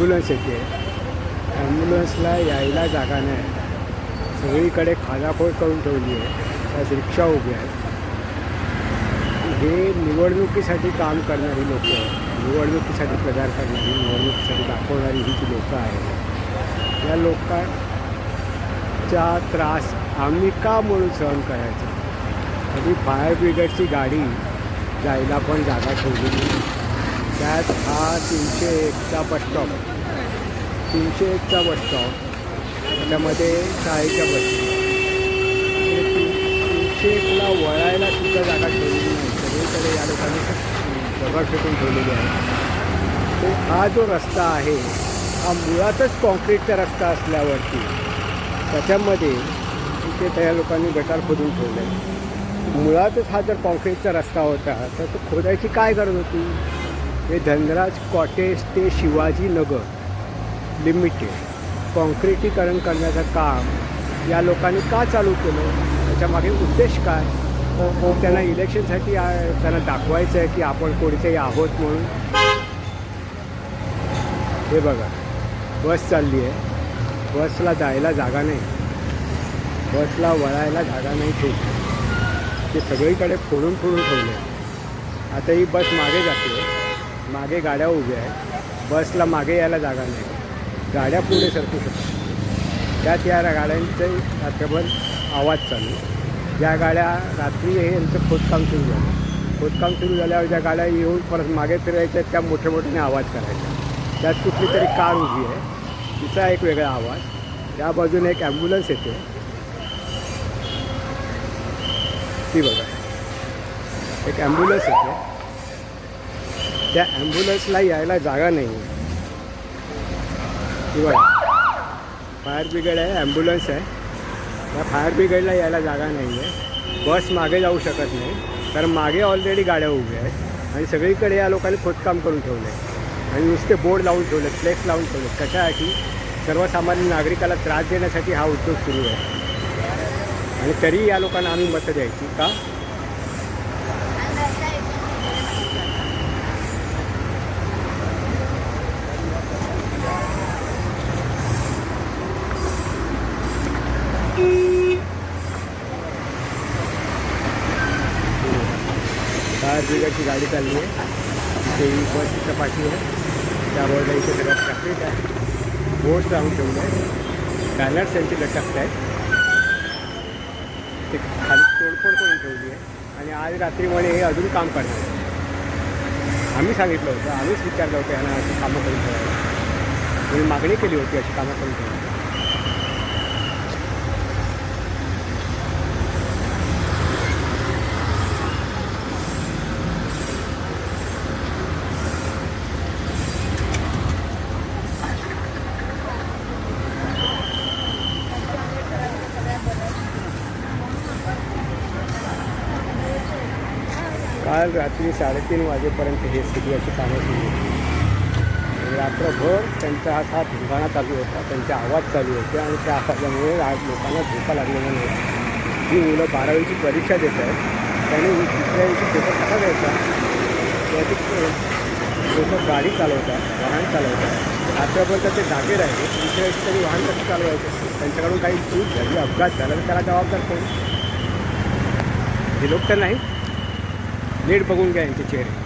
Ambulance येते ॲम्ब्युलन्सला यायला जागा नाही. सगळीकडे खानाखोळ करून ठेवली आहे. त्यात रिक्षा उभी आहे. हे निवडणुकीसाठी काम करणारी लोक निवडणुकीसाठी प्रचार करणारी निवडणुकीसाठी दाखवणारी ही जी लोकं आहेत या लोकांचा त्रास आम्ही का म्हणून सहन करायचा? आणि फायर ब्रिगेडची गाडी जायला पण जागा ठेवलेली नाही. त्यात हा तीनशे एकचा बसस्टॉप तीनशे एकचा बसस्टॉप त्याच्यामध्ये शाळेच्या बस तीनशे एकला वळायला सुद्धा जागा ठेवलेली नाही. सगळीकडे या लोकांनी जगा फेकून ठेवलेली आहे. तो हा जो रस्ता आहे हा मुळातच कॉन्क्रीटचा रस्ता असल्यावरती त्याच्यामध्ये तिथे त्या लोकांनी गटार खोदून ठेवले मुळातच हा जर कॉन्क्रीटचा रस्ता होता तर तो खोदायची काय गरज होती? हे धनराज कॉटेज ते शिवाजीनगर लिमिटेड. काँक्रिटीकरण करण्याचं काम या लोकांनी का चालू केलं? त्याच्यामागे उद्देश काय? त्यांना इलेक्शनसाठी त्यांना दाखवायचं आहे की आपण कोणीतरी आहोत म्हणून. हे बघा बस चालली आहे. बसला जायला जागा नाही. बसला वळायला जागा नाही ठेवली ते सगळीकडे फोडून फोडून ठेवले आता ही बस मागे जाते. मागे गाड्या उभ्या आहेत. बसला मागे यायला जागा नाही. गाड्या पुढे सरकू शकतात. त्यात या गाड्यांचे रात्रभर आवाज चालू. ज्या गाड्या रात्री हे यांचं खोदकाम सुरू झालं. खोदकाम सुरू झाल्यावर ज्या गाड्या येऊन परत मागे फिरायच्या त्या मोठ्या मोठ्याने आवाज करायचा. त्यात कुठली तरी कार उभी आहे. तिचा एक वेगळा आवाज. त्या बाजूने एक ॲम्ब्युलन्स येते. ती बघा. एक ॲम्ब्युलन्स येते. त्या ॲम्ब्युलन्सला यायला जागा नाही. आहे फायर ब्रिगेड आहे ॲम्ब्युलन्स आहे. त्या फायर ब्रिगेडला यायला जागा नाही आहे. बस मागे जाऊ शकत नाही. कारण मागे ऑलरेडी गाड्या उभ्या आहेत. आणि सगळीकडे या लोकांनी खोदकाम करून ठेवलं आहे आणि नुसते बोर्ड लावून ठेवले फ्लेक्स लावून ठेवले कशासाठी? सर्वसामान्य नागरिकाला त्रास देण्यासाठी हा उद्योग सुरू आहे. आणि तरी या लोकांना आम्ही मतं द्यायची का? फायर ब्रिगेडची गाडी चालली आहे. तिथे बस तिथं पाठी आहे बोर्डला इथे सगळ्यात ट्रॅफिक आहे. बोर्ड लावून ठेवलं आहे. बॅनर्स त्यांचे लटकत आहेत. ते खाली तोडफोड करून ठेवली आहे. आणि आज रात्री म्हणे हे अजून काम करणार आहे. आम्ही सांगितलं होतं आम्हीच विचारलं होतं यांना अशी कामं करून ठेवायला. मी मागणी केली होती अशी कामं करून ठेवायला. काल रात्री साडेतीन वाजेपर्यंत हे स्टुडिओची कामं सुरू होती रात्रभर त्यांचा हा हा धिंगाणा चालू होता त्यांचे आवाज चालू होते आणि त्या आवाजामुळे आज लोकांना धोका लागलेला नाही. जी मुलं बारावीची परीक्षा देत आहेत त्यांनी दुसऱ्या दिवशी पेपर कसा द्यायचा? त्याची लोक गाडी चालवतात वाहन चालवतात. रात्रभर ते जागे राहिले दुसऱ्या दिवशी तरी वाहन कसं चालवायचं? त्यांच्याकडून काही चूक झाली अपघात झाला तर त्याला जबाबदार कोण? हे लोक तर नाही नीट बघून घ्या यांचे चेहरे.